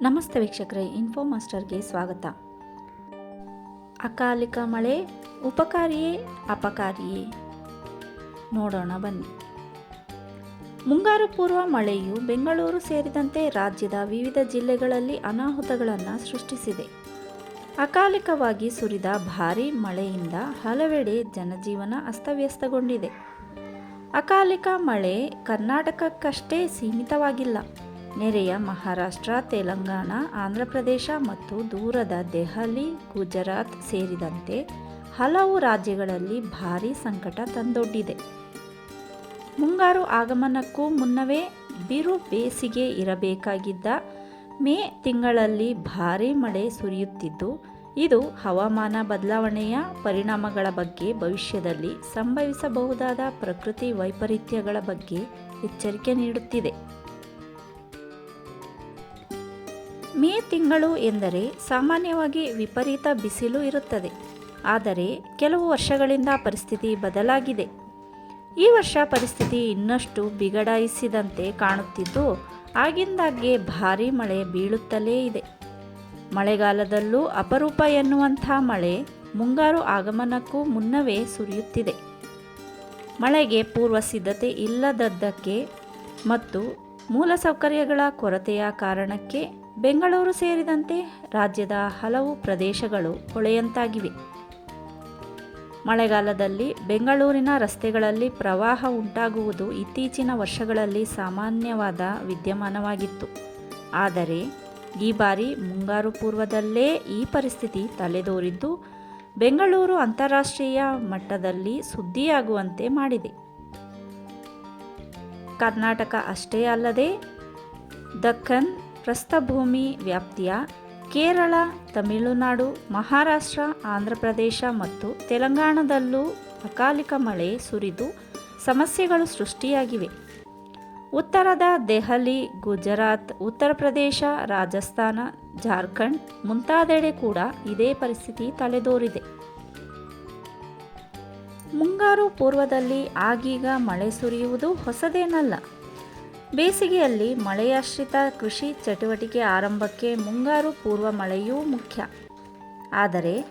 ನಮಸ್ತೆ ವೀಕ್ಷಕರೇ ಇನ್ಫೋ ಮಾಸ್ಟರ್ಗೆ ಸ್ವಾಗತ. ಅಕಾಲಿಕ ಮಳೆ, ಉಪಕಾರಿಯೇ, ಅಪಕಾರಿಯೇ? ನೋಡೋಣ ಬನ್ನಿ. ಮುಂಗಾರು ಪೂರ್ವ ಮಳೆಯು ಬೆಂಗಳೂರು ಸೇರಿದಂತೆ ರಾಜ್ಯದ ವಿವಿಧ ಜಿಲ್ಲೆಗಳಲ್ಲಿ ಅನಾಹುತಗಳನ್ನು ಸೃಷ್ಟಿಸಿದೆ. ಅಕಾಲಿಕವಾಗಿ ಸುರಿದ ಭಾರೀ ಮಳೆಯಿಂದ ಹಲವೆಡೆ ಜನಜೀವನ ಅಸ್ತವ್ಯಸ್ತಗೊಂಡಿದೆ. ಅಕಾಲಿಕ ಮಳೆ ಕರ್ನಾಟಕಕ್ಕಷ್ಟೇ ಸೀಮಿತವಾಗಿಲ್ಲ. ನೆರೆಯ ಮಹಾರಾಷ್ಟ್ರ, ತೆಲಂಗಾಣ ಆಂಧ್ರಪ್ರದೇಶ ಮತ್ತು ದೂರದ ದೆಹಲಿ, ಗುಜರಾತ್ ಸೇರಿದಂತೆ ಹಲವು ರಾಜ್ಯಗಳಲ್ಲಿ ಭಾರೀ ಸಂಕಟ ತಂದೊಡ್ಡಿದೆ. ಮುಂಗಾರು ಆಗಮನಕ್ಕೂ ಮುನ್ನವೇ ಬಿರು ಬೇಸಿಗೆ ಇರಬೇಕಾಗಿದ್ದ ಮೇ ತಿಂಗಳಲ್ಲಿ ಭಾರೀ ಮಳೆ ಸುರಿಯುತ್ತಿದ್ದು, ಇದು ಹವಾಮಾನ ಬದಲಾವಣೆಯ ಪರಿಣಾಮಗಳ ಬಗ್ಗೆ ಭವಿಷ್ಯದಲ್ಲಿ ಸಂಭವಿಸಬಹುದಾದ ಪ್ರಕೃತಿ ವೈಪರೀತ್ಯಗಳ ಬಗ್ಗೆ ಎಚ್ಚರಿಕೆ ನೀಡುತ್ತಿದೆ. ಮೇ ತಿಂಗಳು ಎಂದರೆ ಸಾಮಾನ್ಯವಾಗಿ ವಿಪರೀತ ಬಿಸಿಲು ಇರುತ್ತದೆ. ಆದರೆ ಕೆಲವು ವರ್ಷಗಳಿಂದ ಪರಿಸ್ಥಿತಿ ಬದಲಾಗಿದೆ. ಈ ವರ್ಷ ಪರಿಸ್ಥಿತಿ ಇನ್ನಷ್ಟು ಬಿಗಡಾಯಿಸಿದಂತೆ ಕಾಣುತ್ತಿದ್ದು, ಆಗಿಂದಾಗ್ಗೆ ಭಾರೀ ಮಳೆ ಬೀಳುತ್ತಲೇ ಇದೆ. ಮಳೆಗಾಲದಲ್ಲೂ ಅಪರೂಪ ಎನ್ನುವಂಥ ಮಳೆ ಮುಂಗಾರು ಆಗಮನಕ್ಕೂ ಮುನ್ನವೇ ಸುರಿಯುತ್ತಿದೆ. ಮಳೆಗೆ ಪೂರ್ವ ಸಿದ್ಧತೆ ಇಲ್ಲದದ್ದಕ್ಕೆ ಮತ್ತು ಮೂಲಸೌಕರ್ಯಗಳ ಕೊರತೆಯ ಕಾರಣಕ್ಕೆ ಬೆಂಗಳೂರು ಸೇರಿದಂತೆ ರಾಜ್ಯದ ಹಲವು ಪ್ರದೇಶಗಳು ಹೊಳೆಯಂತಾಗಿವೆ. ಮಳೆಗಾಲದಲ್ಲಿ ಬೆಂಗಳೂರಿನ ರಸ್ತೆಗಳಲ್ಲಿ ಪ್ರವಾಹ ಉಂಟಾಗುವುದು ಇತ್ತೀಚಿನ ವರ್ಷಗಳಲ್ಲಿ ಸಾಮಾನ್ಯವಾದ ವಿದ್ಯಮಾನವಾಗಿತ್ತು. ಆದರೆ, ಈ ಬಾರಿ ಮುಂಗಾರು ಪೂರ್ವದಲ್ಲೇ ಈ ಪರಿಸ್ಥಿತಿ ತಲೆದೋರಿದ್ದು, ಬೆಂಗಳೂರು ಅಂತಾರಾಷ್ಟ್ರೀಯ ಮಟ್ಟದಲ್ಲಿ ಸುದ್ದಿಯಾಗುವಂತೆ ಮಾಡಿದೆ. ಕರ್ನಾಟಕ ಅಷ್ಟೇ ಅಲ್ಲದೆ ದಕ್ಕನ್ ಪ್ರಸ್ಥಭೂಮಿ ವ್ಯಾಪ್ತಿಯ ಕೇರಳ, ತಮಿಳುನಾಡು, ಮಹಾರಾಷ್ಟ್ರ ಆಂಧ್ರಪ್ರದೇಶ ಮತ್ತು ತೆಲಂಗಾಣದಲ್ಲೂ ಅಕಾಲಿಕ ಮಳೆ ಸುರಿದು ಸಮಸ್ಯೆಗಳು ಸೃಷ್ಟಿಯಾಗಿವೆ. ಉತ್ತರದ ದೆಹಲಿ, ಗುಜರಾತ್, ಉತ್ತರ ಪ್ರದೇಶ, ರಾಜಸ್ಥಾನ, ಜಾರ್ಖಂಡ್ ಮುಂತಾದೆಡೆ ಕೂಡ ಇದೇ ಪರಿಸ್ಥಿತಿ ತಲೆದೋರಿದೆ. ಮುಂಗಾರು ಪೂರ್ವದಲ್ಲಿ ಆಗೀಗ ಮಳೆ ಸುರಿಯುವುದು ಹೊಸದೇನಲ್ಲ. ಬೇಸಿಗೆಯಲ್ಲಿ ಮಳೆಯಾಶ್ರಿತ ಕೃಷಿ ಚಟುವಟಿಕೆ ಆರಂಭಕ್ಕೆ ಮುಂಗಾರು ಪೂರ್ವ ಮಳೆಯೂ ಮುಖ್ಯ. ಆದರೆ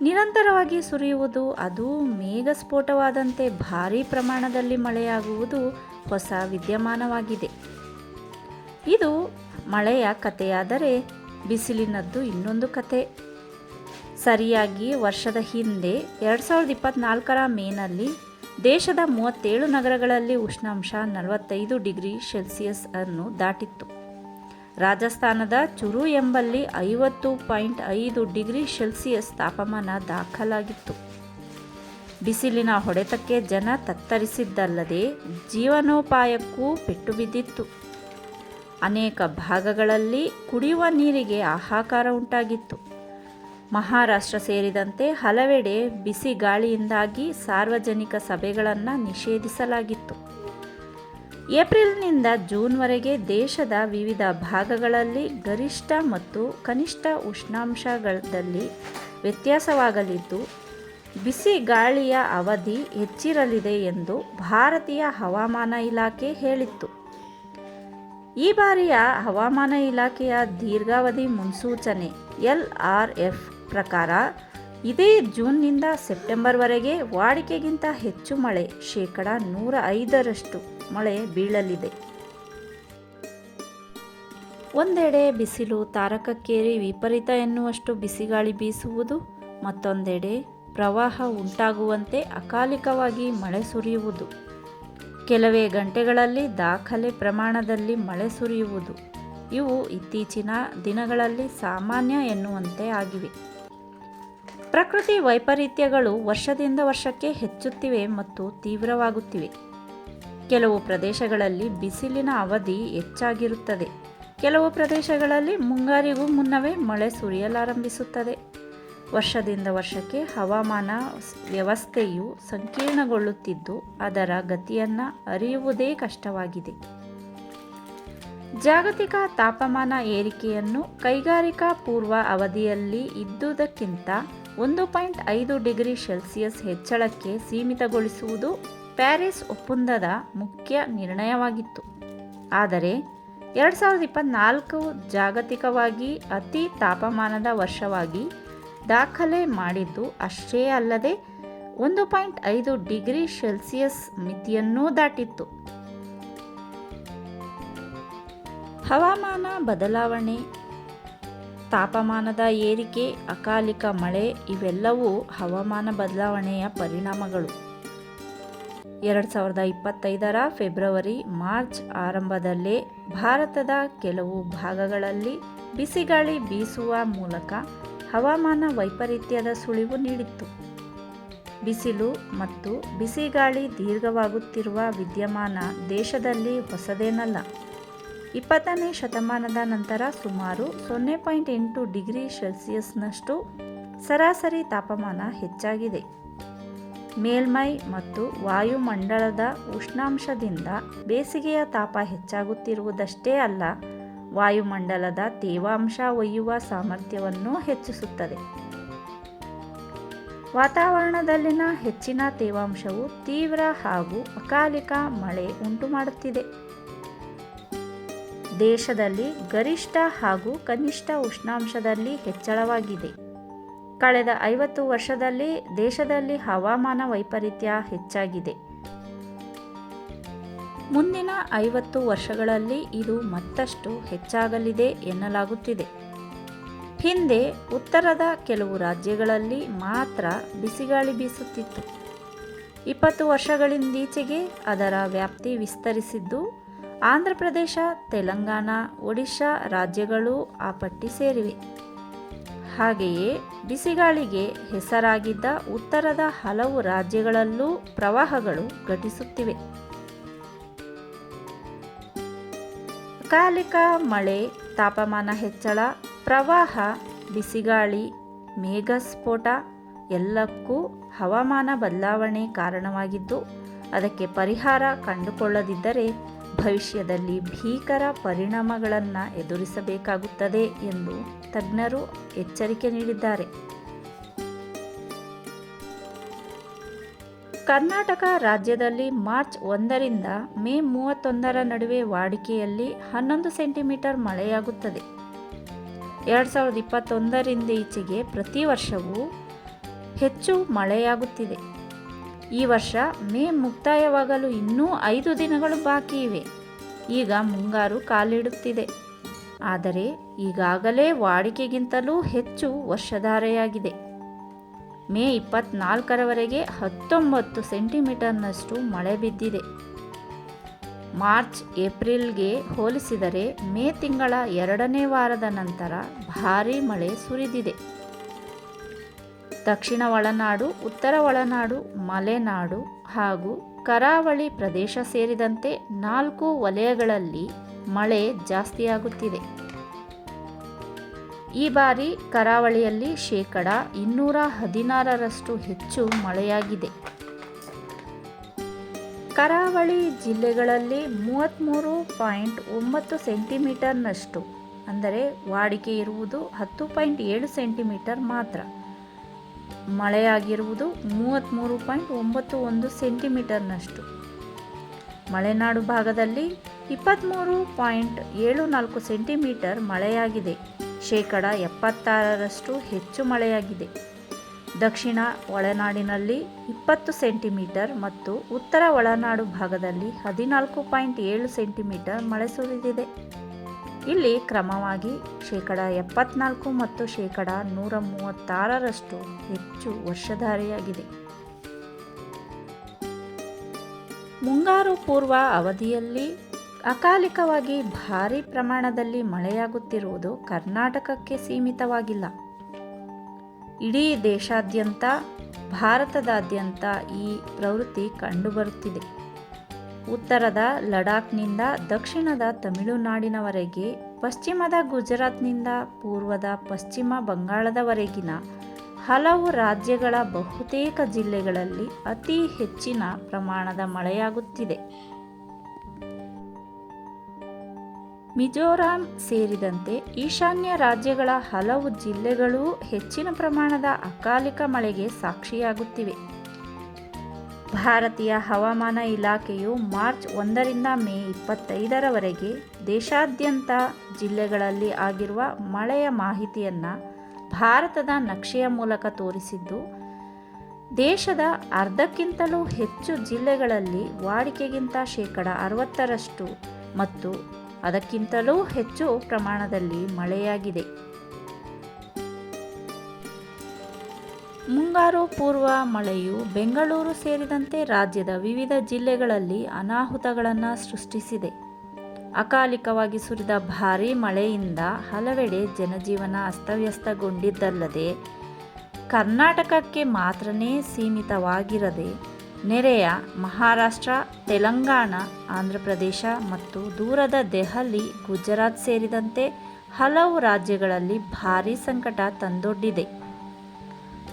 ನಿರಂತರವಾಗಿ ಸುರಿಯುವುದು ಅದು ಮೇಘಸ್ಫೋಟವಾದಂತೆ ಭಾರೀ ಪ್ರಮಾಣದಲ್ಲಿ ಮಳೆಯಾಗುವುದು ಹೊಸ ವಿದ್ಯಮಾನವಾಗಿದೆ. ಇದು ಮಳೆಯ ಕಥೆಯಾದರೆ ಬಿಸಿಲಿನದ್ದು ಇನ್ನೊಂದು ಕತೆ ಸರಿಯಾಗಿ ವರ್ಷದ ಹಿಂದೆ ಎರಡು ಸಾವಿರದ ಇಪ್ಪತ್ತ್ನಾಲ್ಕರ ಮೇನಲ್ಲಿ ದೇಶದ ಮೂವತ್ತೇಳು ನಗರಗಳಲ್ಲಿ ಉಷ್ಣಾಂಶ ನಲವತ್ತೈದು ಡಿಗ್ರಿ ಸೆಲ್ಸಿಯಸ್ ಅನ್ನು ದಾಟಿತ್ತು. ರಾಜಸ್ಥಾನದ ಚುರು ಎಂಬಲ್ಲಿ ಐವತ್ತು ಪಾಯಿಂಟ್ ಐದು ಡಿಗ್ರಿ ಸೆಲ್ಸಿಯಸ್ ತಾಪಮಾನ ದಾಖಲಾಗಿತ್ತು. ಬಿಸಿಲಿನ ಹೊಡೆತಕ್ಕೆ ಜನ ತತ್ತರಿಸಿದ್ದಲ್ಲದೆ ಜೀವನೋಪಾಯಕ್ಕೂ ಪೆಟ್ಟು ಬಿದ್ದಿತ್ತು ಅನೇಕ ಭಾಗಗಳಲ್ಲಿ ಕುಡಿಯುವ ನೀರಿಗೆ ಹಾಹಾಕಾರ ಉಂಟಾಗಿತ್ತು. ಮಹಾರಾಷ್ಟ್ರ ಸೇರಿದಂತೆ ಹಲವೆಡೆ ಬಿಸಿ ಗಾಳಿಯಿಂದಾಗಿ ಸಾರ್ವಜನಿಕ ಸಭೆಗಳನ್ನು ನಿಷೇಧಿಸಲಾಗಿತ್ತು. ಏಪ್ರಿಲ್ನಿಂದ ಜೂನ್ವರೆಗೆ ದೇಶದ ವಿವಿಧ ಭಾಗಗಳಲ್ಲಿ ಗರಿಷ್ಠ ಮತ್ತು ಕನಿಷ್ಠ ಉಷ್ಣಾಂಶಗಳಲ್ಲಿ ವ್ಯತ್ಯಾಸವಾಗಲಿದ್ದು, ಬಿಸಿ ಗಾಳಿಯ ಅವಧಿ ಹೆಚ್ಚಿರಲಿದೆ ಎಂದು ಭಾರತೀಯ ಹವಾಮಾನ ಇಲಾಖೆ ಹೇಳಿತ್ತು. ಈ ಬಾರಿಯ ಹವಾಮಾನ ಇಲಾಖೆಯ ದೀರ್ಘಾವಧಿ ಮುನ್ಸೂಚನೆ ಎಲ್ ಆರ್ ಎಫ್ ಪ್ರಕಾರ, ಇದೇ ಜೂನ್ನಿಂದ ಸೆಪ್ಟೆಂಬರ್ವರೆಗೆ ವಾಡಿಕೆಗಿಂತ ಹೆಚ್ಚು ಮಳೆ, ಶೇಕಡ ನೂರ ಐದರಷ್ಟು ಮಳೆ ಬೀಳಲಿದೆ. ಒಂದೆಡೆ ಬಿಸಿಲು ತಾರಕಕ್ಕೇರಿ ವಿಪರೀತ ಎನ್ನುವಷ್ಟು ಬಿಸಿಗಾಳಿ ಬೀಸುವುದು, ಮತ್ತೊಂದೆಡೆ ಪ್ರವಾಹ ಉಂಟಾಗುವಂತೆ ಅಕಾಲಿಕವಾಗಿ ಮಳೆ ಸುರಿಯುವುದು. ಕೆಲವೇ ಗಂಟೆಗಳಲ್ಲಿ ದಾಖಲೆ ಪ್ರಮಾಣದಲ್ಲಿ ಮಳೆ ಸುರಿಯುವುದು. ಇವು ಇತ್ತೀಚಿನ ದಿನಗಳಲ್ಲಿ ಸಾಮಾನ್ಯ ಎನ್ನುವಂತೆ ಆಗಿವೆ. ಪ್ರಕೃತಿ ವೈಪರೀತ್ಯಗಳು ವರ್ಷದಿಂದ ವರ್ಷಕ್ಕೆ ಹೆಚ್ಚುತ್ತಿವೆ ಮತ್ತು ತೀವ್ರವಾಗುತ್ತಿವೆ. ಕೆಲವು ಪ್ರದೇಶಗಳಲ್ಲಿ ಬಿಸಿಲಿನ ಅವಧಿ ಹೆಚ್ಚಾಗಿರುತ್ತದೆ. ಕೆಲವು ಪ್ರದೇಶಗಳಲ್ಲಿ ಮುಂಗಾರಿಗೂ ಮುನ್ನವೇ ಮಳೆ ಸುರಿಯಲಾರಂಭಿಸುತ್ತದೆ. ವರ್ಷದಿಂದ ವರ್ಷಕ್ಕೆ ಹವಾಮಾನ ವ್ಯವಸ್ಥೆಯು ಸಂಕೀರ್ಣಗೊಳ್ಳುತ್ತಿದ್ದು, ಅದರ ಗತಿಯನ್ನು ಅರಿಯುವುದೇ ಕಷ್ಟವಾಗಿದೆ. ಜಾಗತಿಕ ತಾಪಮಾನ ಏರಿಕೆಯನ್ನು ಕೈಗಾರಿಕಾ ಪೂರ್ವ ಅವಧಿಯಲ್ಲಿ ಇದ್ದುದಕ್ಕಿಂತ ಒಂದು ಪಾಯಿಂಟ್ ಐದು ಡಿಗ್ರಿ ಸೆಲ್ಸಿಯಸ್ ಹೆಚ್ಚಳಕ್ಕೆ ಸೀಮಿತಗೊಳಿಸುವುದು ಪ್ಯಾರಿಸ್ ಒಪ್ಪಂದದ ಮುಖ್ಯ ನಿರ್ಣಯವಾಗಿತ್ತು. ಆದರೆ, ಎರಡು ಸಾವಿರದ ಇಪ್ಪತ್ತ್ನಾಲ್ಕು ಜಾಗತಿಕವಾಗಿ ಅತಿ ತಾಪಮಾನದ ವರ್ಷವಾಗಿ ದಾಖಲೆ ಮಾಡಿದ್ದು ಅಷ್ಟೇ ಅಲ್ಲದೆ, ಒಂದು ಪಾಯಿಂಟ್ ಐದು ಡಿಗ್ರಿ ಸೆಲ್ಸಿಯಸ್ ಮಿತಿಯನ್ನೂ ದಾಟಿತ್ತು. ಹವಾಮಾನ ಬದಲಾವಣೆ ತಾಪಮಾನದ ಏರಿಕೆ, ಅಕಾಲಿಕ ಮಳೆ ಇವೆಲ್ಲವೂ ಹವಾಮಾನ ಬದಲಾವಣೆಯ ಪರಿಣಾಮಗಳು. ಎರಡು ಸಾವಿರದ ಇಪ್ಪತ್ತೈದರ ಫೆಬ್ರವರಿ, ಮಾರ್ಚ್ ಆರಂಭದಲ್ಲೇ ಭಾರತದ ಕೆಲವು ಭಾಗಗಳಲ್ಲಿ ಬಿಸಿಗಾಳಿ ಬೀಸುವ ಮೂಲಕ ಹವಾಮಾನ ವೈಪರೀತ್ಯದ ಸುಳಿವು ನೀಡಿತ್ತು. ಬಿಸಿಲು ಮತ್ತು ಬಿಸಿಗಾಳಿ ದೀರ್ಘವಾಗುತ್ತಿರುವ ವಿದ್ಯಮಾನ ದೇಶದಲ್ಲಿ ಹೊಸದೇನಲ್ಲ. ಇಪ್ಪತ್ತನೇ ಶತಮಾನದ ನಂತರ ಸುಮಾರು ಸೊನ್ನೆ ಪಾಯಿಂಟ್ ಎಂಟು ಡಿಗ್ರಿ ಸೆಲ್ಸಿಯಸ್ನಷ್ಟು ಸರಾಸರಿ ತಾಪಮಾನ ಹೆಚ್ಚಾಗಿದೆ. ಮೇಲ್ಮೈ ಮತ್ತು ವಾಯುಮಂಡಲದ ಉಷ್ಣಾಂಶದಿಂದ ಬೇಸಿಗೆಯ ತಾಪ ಹೆಚ್ಚಾಗುತ್ತಿರುವುದಷ್ಟೇ ಅಲ್ಲ, ವಾಯುಮಂಡಲದ ತೇವಾಂಶ ಒಯ್ಯುವ ಸಾಮರ್ಥ್ಯವನ್ನು ಹೆಚ್ಚಿಸುತ್ತದೆ. ವಾತಾವರಣದಲ್ಲಿನ ಹೆಚ್ಚಿನ ತೇವಾಂಶವು ತೀವ್ರ ಹಾಗೂ ಅಕಾಲಿಕ ಮಳೆ ಉಂಟುಮಾಡುತ್ತಿದೆ. ದೇಶದಲ್ಲಿ ಗರಿಷ್ಠ ಹಾಗೂ ಕನಿಷ್ಠ ಉಷ್ಣಾಂಶದಲ್ಲಿ ಹೆಚ್ಚಳವಾಗಿದೆ. ಕಳೆದ ಐವತ್ತು ವರ್ಷದಲ್ಲಿ ದೇಶದಲ್ಲಿ ಹವಾಮಾನ ವೈಪರೀತ್ಯ ಹೆಚ್ಚಾಗಿದೆ. ಮುಂದಿನ ಐವತ್ತು ವರ್ಷಗಳಲ್ಲಿ ಇದು ಮತ್ತಷ್ಟು ಹೆಚ್ಚಾಗಲಿದೆ ಎನ್ನಲಾಗುತ್ತಿದೆ. ಹಿಂದೆ ಉತ್ತರದ ಕೆಲವು ರಾಜ್ಯಗಳಲ್ಲಿ ಮಾತ್ರ ಬಿಸಿಗಾಳಿ ಬೀಸುತ್ತಿತ್ತು. ಇಪ್ಪತ್ತು ವರ್ಷಗಳಿಂದೀಚೆಗೆ ಅದರ ವ್ಯಾಪ್ತಿ ವಿಸ್ತರಿಸಿದ್ದು ಆಂಧ್ರಪ್ರದೇಶ ತೆಲಂಗಾಣ, ಒಡಿಶಾ ರಾಜ್ಯಗಳು ಆ ಪಟ್ಟಿ ಸೇರಿವೆ. ಹಾಗೆಯೇ ಬಿಸಿಗಾಳಿಗೆ ಹೆಸರಾಗಿದ್ದ ಉತ್ತರದ ಹಲವು ರಾಜ್ಯಗಳಲ್ಲೂ ಪ್ರವಾಹಗಳು ಘಟಿಸುತ್ತಿವೆ. ಅಕಾಲಿಕ ಮಳೆ, ತಾಪಮಾನ ಹೆಚ್ಚಳ, ಪ್ರವಾಹ, ಬಿಸಿಗಾಳಿ, ಮೇಘಸ್ಫೋಟ ಎಲ್ಲಕ್ಕೂ ಹವಾಮಾನ ಬದಲಾವಣೆ ಕಾರಣವಾಗಿದ್ದು, ಅದಕ್ಕೆ ಪರಿಹಾರ ಕಂಡುಕೊಳ್ಳದಿದ್ದರೆ ಭವಿಷ್ಯದಲ್ಲಿ ಭೀಕರ ಪರಿಣಾಮಗಳನ್ನು ಎದುರಿಸಬೇಕಾಗುತ್ತದೆ ಎಂದು ತಜ್ಞರು ಎಚ್ಚರಿಕೆ ನೀಡಿದ್ದಾರೆ. ಕರ್ನಾಟಕ ರಾಜ್ಯದಲ್ಲಿ ಮಾರ್ಚ್ ಒಂದರಿಂದ ಮೇ ಮೂವತ್ತೊಂದರ ನಡುವೆ ವಾಡಿಕೆಯಲ್ಲಿ ಹನ್ನೊಂದು ಸೆಂಟಿಮೀಟರ್ ಮಳೆಯಾಗುತ್ತದೆ. ಎರಡು ಸಾವಿರದ ಇಪ್ಪತ್ತೊಂದರಿಂದ ಈಚೆಗೆ ಪ್ರತಿ ವರ್ಷವೂ ಹೆಚ್ಚು ಮಳೆಯಾಗುತ್ತಿದೆ. ಈ ವರ್ಷ ಮೇ ಮುಕ್ತಾಯವಾಗಲು ಇನ್ನೂ ಐದು ದಿನಗಳು ಬಾಕಿ ಇವೆ. ಈಗ ಮುಂಗಾರು ಕಾಲಿಡುತ್ತಿದೆ. ಆದರೆ ಈಗಾಗಲೇ ವಾಡಿಕೆಗಿಂತಲೂ ಹೆಚ್ಚು ವರ್ಷಧಾರೆಯಾಗಿದೆ. ಮೇ ಇಪ್ಪತ್ನಾಲ್ಕರವರೆಗೆ ಹತ್ತೊಂಬತ್ತು ಸೆಂಟಿಮೀಟರ್ನಷ್ಟು ಮಳೆ ಬಿದ್ದಿದೆ. ಮಾರ್ಚ್ ಏಪ್ರಿಲ್ಗೆ ಹೋಲಿಸಿದರೆ ಮೇ ತಿಂಗಳ ಎರಡನೇ ವಾರದ ನಂತರ ಭಾರೀ ಮಳೆ ಸುರಿದಿದೆ. ದಕ್ಷಿಣ ಒಳನಾಡು, ಉತ್ತರ ಒಳನಾಡು, ಮಲೆನಾಡು ಹಾಗೂ ಕರಾವಳಿ ಪ್ರದೇಶ ಸೇರಿದಂತೆ ನಾಲ್ಕು ವಲಯಗಳಲ್ಲಿ ಮಳೆ ಜಾಸ್ತಿಯಾಗುತ್ತಿದೆ. ಈ ಬಾರಿ ಕರಾವಳಿಯಲ್ಲಿ ಶೇಕಡ ಇನ್ನೂರ ಹದಿನಾರರಷ್ಟು ಹೆಚ್ಚು ಮಳೆಯಾಗಿದೆ. ಕರಾವಳಿ ಜಿಲ್ಲೆಗಳಲ್ಲಿ ಮೂವತ್ತ್ಮೂರು ಪಾಯಿಂಟ್ ಒಂಬತ್ತು ಸೆಂಟಿಮೀಟರ್ನಷ್ಟು, ಅಂದರೆ ವಾಡಿಕೆ ಇರುವುದು ಹತ್ತು ಪಾಯಿಂಟ್ ಏಳು ಸೆಂಟಿಮೀಟರ್ ಮಾತ್ರ. ಮಳೆಯಾಗಿರುವುದು ಮೂವತ್ತ್ಮೂರು ಪಾಯಿಂಟ್ ಒಂಬತ್ತು ಒಂದು ಸೆಂಟಿಮೀಟರ್ನಷ್ಟು. ಮಲೆನಾಡು ಭಾಗದಲ್ಲಿ ಇಪ್ಪತ್ತ್ಮೂರು ಪಾಯಿಂಟ್ ಏಳು ನಾಲ್ಕು ಸೆಂಟಿಮೀಟರ್ ಮಳೆಯಾಗಿದೆ. ಶೇಕಡ ಎಪ್ಪತ್ತಾರರಷ್ಟು ಹೆಚ್ಚು ಮಳೆಯಾಗಿದೆ. ದಕ್ಷಿಣ ಒಳನಾಡಿನಲ್ಲಿ ಇಪ್ಪತ್ತು ಸೆಂಟಿಮೀಟರ್ ಮತ್ತು ಉತ್ತರ ಒಳನಾಡು ಭಾಗದಲ್ಲಿ ಹದಿನಾಲ್ಕು ಪಾಯಿಂಟ್ ಏಳು ಸೆಂಟಿಮೀಟರ್ ಮಳೆ ಸುರಿದಿದೆ. ಇಲ್ಲಿ ಕ್ರಮವಾಗಿ ಶೇಕಡ ಎಪ್ಪತ್ನಾಲ್ಕು ಮತ್ತು ಶೇಕಡ ನೂರ ಮೂವತ್ತಾರರಷ್ಟು ಹೆಚ್ಚು ವರ್ಷಧಾರಿಯಾಗಿದೆ. ಮುಂಗಾರು ಪೂರ್ವ ಅವಧಿಯಲ್ಲಿ ಅಕಾಲಿಕವಾಗಿ ಭಾರಿ ಪ್ರಮಾಣದಲ್ಲಿ ಮಳೆಯಾಗುತ್ತಿರುವುದು ಕರ್ನಾಟಕಕ್ಕೆ ಸೀಮಿತವಾಗಿಲ್ಲ. ಇಡೀ ದೇಶಾದ್ಯಂತ, ಭಾರತದಾದ್ಯಂತ ಈ ಪ್ರವೃತ್ತಿ ಕಂಡುಬರುತ್ತಿದೆ. ಉತ್ತರದ ಲಡಾಖ್ನಿಂದ ದಕ್ಷಿಣದ ತಮಿಳುನಾಡಿನವರೆಗೆ, ಪಶ್ಚಿಮದ ಗುಜರಾತ್ನಿಂದ ಪೂರ್ವದ ಪಶ್ಚಿಮ ಬಂಗಾಳದವರೆಗಿನ ಹಲವು ರಾಜ್ಯಗಳ ಬಹುತೇಕ ಜಿಲ್ಲೆಗಳಲ್ಲಿ ಅತಿ ಹೆಚ್ಚಿನ ಪ್ರಮಾಣದ ಮಳೆಯಾಗುತ್ತಿದೆ. ಮಿಜೋರಾಂ ಸೇರಿದಂತೆ ಈಶಾನ್ಯ ರಾಜ್ಯಗಳ ಹಲವು ಜಿಲ್ಲೆಗಳೂ ಹೆಚ್ಚಿನ ಪ್ರಮಾಣದ ಅಕಾಲಿಕ ಮಳೆಗೆ ಸಾಕ್ಷಿಯಾಗುತ್ತಿವೆ. ಭಾರತೀಯ ಹವಾಮಾನ ಇಲಾಖೆಯು ಮಾರ್ಚ್ ಒಂದರಿಂದ ಮೇ ಇಪ್ಪತ್ತೈದರವರೆಗೆ ದೇಶಾದ್ಯಂತ ಜಿಲ್ಲೆಗಳಲ್ಲಿ ಆಗಿರುವ ಮಳೆಯ ಮಾಹಿತಿಯನ್ನು ಭಾರತದ ನಕ್ಷೆಯ ಮೂಲಕ ತೋರಿಸಿದ್ದು, ದೇಶದ ಅರ್ಧಕ್ಕಿಂತಲೂ ಹೆಚ್ಚು ಜಿಲ್ಲೆಗಳಲ್ಲಿ ವಾಡಿಕೆಗಿಂತ ಶೇಕಡ ಅರವತ್ತರಷ್ಟು ಮತ್ತು ಅದಕ್ಕಿಂತಲೂ ಹೆಚ್ಚು ಪ್ರಮಾಣದಲ್ಲಿ ಮಳೆಯಾಗಿದೆ. ಮುಂಗಾರು ಪೂರ್ವ ಮಳೆಯು ಬೆಂಗಳೂರು ಸೇರಿದಂತೆ ರಾಜ್ಯದ ವಿವಿಧ ಜಿಲ್ಲೆಗಳಲ್ಲಿ ಅನಾಹುತಗಳನ್ನು ಸೃಷ್ಟಿಸಿದೆ. ಅಕಾಲಿಕವಾಗಿ ಸುರಿದ ಭಾರೀ ಮಳೆಯಿಂದ ಹಲವೆಡೆ ಜನಜೀವನ ಅಸ್ತವ್ಯಸ್ತಗೊಂಡಿದ್ದಲ್ಲದೆ, ಕರ್ನಾಟಕಕ್ಕೆ ಮಾತ್ರನೇ ಸೀಮಿತವಾಗಿರದೆ, ನೆರೆಯ ಮಹಾರಾಷ್ಟ್ರ, ತೆಲಂಗಾಣ, ಆಂಧ್ರಪ್ರದೇಶ ಮತ್ತು ದೂರದ ದೆಹಲಿ, ಗುಜರಾತ್ ಸೇರಿದಂತೆ ಹಲವು ರಾಜ್ಯಗಳಲ್ಲಿ ಭಾರೀ ಸಂಕಟ ತಂದೊಡ್ಡಿದೆ.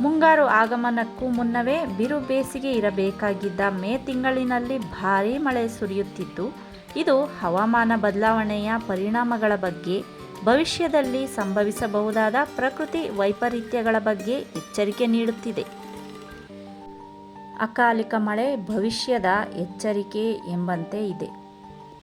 ಮುಂಗಾರು ಆಗಮನಕ್ಕೂ ಮುನ್ನವೇ ಬಿರು ಬೇಸಿಗೆ ಇರಬೇಕಾಗಿದ್ದ ಮೇ ತಿಂಗಳಿನಲ್ಲಿ ಭಾರೀ ಮಳೆ ಸುರಿಯುತ್ತಿತ್ತು. ಇದು ಹವಾಮಾನ ಬದಲಾವಣೆಯ ಪರಿಣಾಮಗಳ ಬಗ್ಗೆ, ಭವಿಷ್ಯದಲ್ಲಿ ಸಂಭವಿಸಬಹುದಾದ ಪ್ರಕೃತಿ ವೈಪರೀತ್ಯಗಳ ಬಗ್ಗೆ ಎಚ್ಚರಿಕೆ ನೀಡುತ್ತಿದೆ. ಅಕಾಲಿಕ ಮಳೆ ಭವಿಷ್ಯದ ಎಚ್ಚರಿಕೆ ಎಂಬಂತೆ ಇದೆ.